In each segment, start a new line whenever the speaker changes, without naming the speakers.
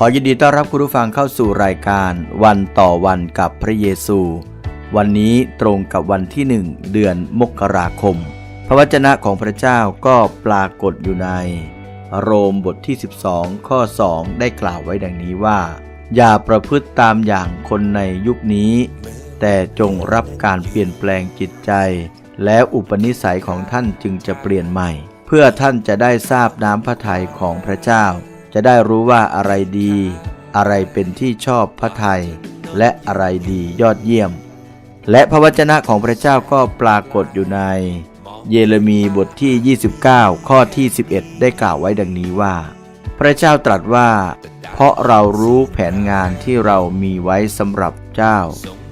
ขอยินดีต้อนรับคุณผู้ฟังเข้าสู่รายการวันต่อวันกับพระเยซู วันนี้ตรงกับวันที่หนึ่งเดือนมกราคม พระวจนะของพระเจ้าก็ปรากฏอยู่ใน โรมบทที่ 12 ข้อ 2 ได้กล่าวไว้ดังนี้ว่า อย่าประพฤติตามอย่างคนในยุคนี้ แต่จงรับการเปลี่ยนแปลงจิตใจ แล้วอุปนิสัยของท่านจึงจะเปลี่ยนใหม่ เพื่อท่านจะได้ทราบน้ำพระทัยของพระเจ้า จะได้รู้ว่าอะไรดี อะไรเป็นที่ชอบพระทัยและอะไรดียอดเยี่ยม และพระวจนะของพระเจ้าก็ปรากฏอยู่ใน เยเรมีบทที่ 29 ข้อที่ 11 ได้กล่าวไว้ดังนี้ว่า พระเจ้าตรัสว่า เพราะเรารู้แผนงานที่เรามีไว้สำหรับเจ้า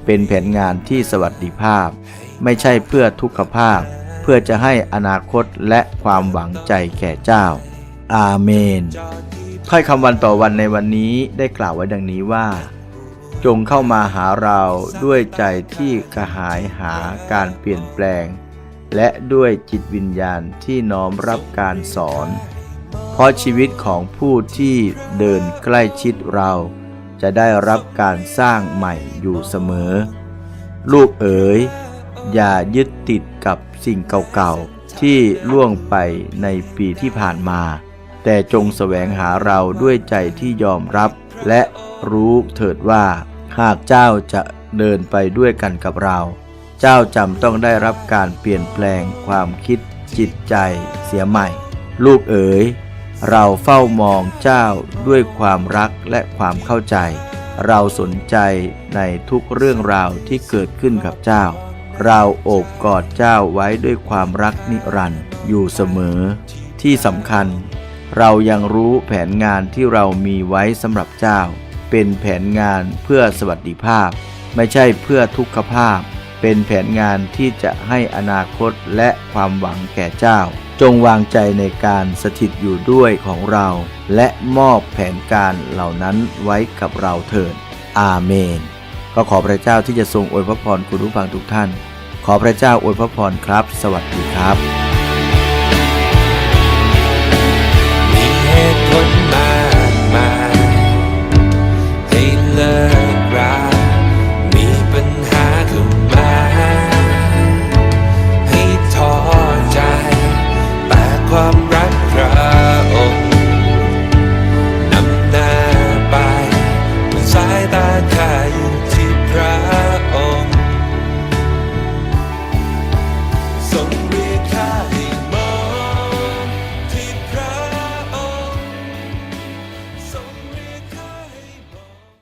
เป็นแผนงานที่สวัสดิภาพ ไม่ใช่เพื่อทุกขภาพ เพื่อจะให้อนาคตและความหวังใจแก่เจ้า อาเมน ถ้อยคำวันต่อวันในวันนี้ได้กล่าวไว้ดังนี้ว่า จงเข้ามาหาเราด้วยใจที่กระหายหาการเปลี่ยนแปลง และด้วยจิตวิญญาณที่น้อมรับการสอน เพราะชีวิตของผู้ที่เดินใกล้ชิดเรา จะได้รับการสร้างใหม่อยู่เสมอ ลูกเอ๋ย อย่ายึดติดกับสิ่งเก่าๆที่ล่วงไปในปีที่ผ่านมา แต่จงแสวงหาเราด้วยใจที่ยอมรับ และรู้เถิดว่า หากเจ้าจะเดินไปด้วยกันกับเรา เจ้าจำต้องได้รับการเปลี่ยนแปลงความคิดจิตใจเสียใหม่ ลูกเอ๋ย เราเฝ้ามองเจ้าด้วยความรักและความเข้าใจ เราสนใจในทุกเรื่องราวที่เกิดขึ้นกับเจ้า เราโอบกอดเจ้าไว้ด้วยความรักนิรันดร์อยู่เสมอ ที่สำคัญ เรายังรู้แผนงานที่เรามีไว้สำหรับเจ้า เป็นแผนงานเพื่อสวัสดิภาพ ไม่ใช่เพื่อทุกขภาพ เป็นแผนงานที่จะให้อนาคตและความหวังแก่เจ้า จงวางใจในการสถิตอยู่ด้วยของเรา และมอบแผนการเหล่านั้นไว้กับเราเถิด อาเมน ก็ขอพระเจ้าที่จะทรงอวยพระพรคุณผู้ฟังทุกท่าน ขอพระเจ้าอวยพระพรครับ สวัสดีครับ